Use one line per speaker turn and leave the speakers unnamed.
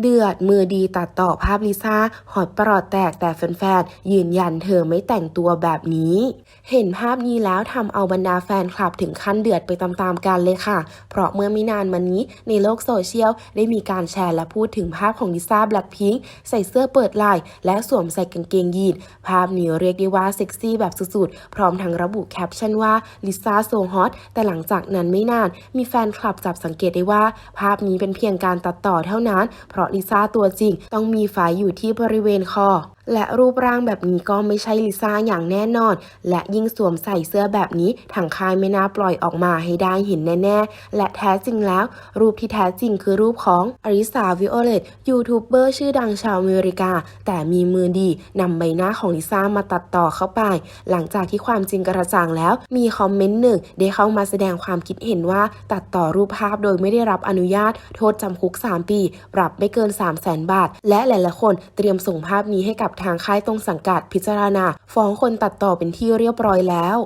เดือดมือดีตัดต่อภาพลิซ่าหอดปลอดแตกแต่แฟนๆ ยืนยันเธอไม่แต่งตัวแบบนี้ เห็นภาพนี้แล้วทำเอาบรรดาแฟนคลับถึงขั้นเดือดไปตามๆกันเลยค่ะ เพราะเมื่อไม่นานมานี้ในโลกโซเชียลได้มีการแชร์และพูดถึงภาพของลิซ่าแบล็คพิงค์ใส่เสื้อเปิดไหล่และสวมใส่กางเกงยีนภาพนี้เรียกได้ว่าเซ็กซี่แบบสุดๆ พร้อมทั้งระบุแคปชั่นว่าลิซ่าโซฮอตแต่หลังจากนั้นไม่นาน มีแฟนคลับจับสังเกตได้ว่า ภาพนี้เป็นเพียงการตัดต่อเท่านั้นเพราะลิซ่าตัวจริง ต้องมีฝายอยู่ที่บริเวณคอ และรูปร่างแบบนี้ก็ไม่ใช่ลิซ่าอย่างแน่นอน และยิ่งสวมใส่เสื้อแบบนี้ทางค่ายไม่น่าปล่อยออกมาให้ได้เห็นแน่ๆ และแท้จริงแล้ว รูปที่แท้จริงคือรูปของอริสาวิโอเลตยูทูบเบอร์ชื่อดังชาวอเมริกา แต่มีมือดีนำใบหน้าของลิซ่ามาตัดต่อเข้าไป หลังจากที่ความจริงกระจ่างแล้ว มีคอมเมนต์หนึ่งได้เข้ามาแสดงความคิดเห็นว่า ตัดต่อรูปภาพโดยไม่ได้รับอนุญาต โทษจำคุก 3 ปี ปรับไม่เกิน 3 0 0แสนบาท และหลายๆคนเตรียมส่งภาพนี้ให้กับทางค่ายตรงสังกัดพิจารณา ฟ้องคนตัดต่อเป็นที่เรียบร้อยแล้ว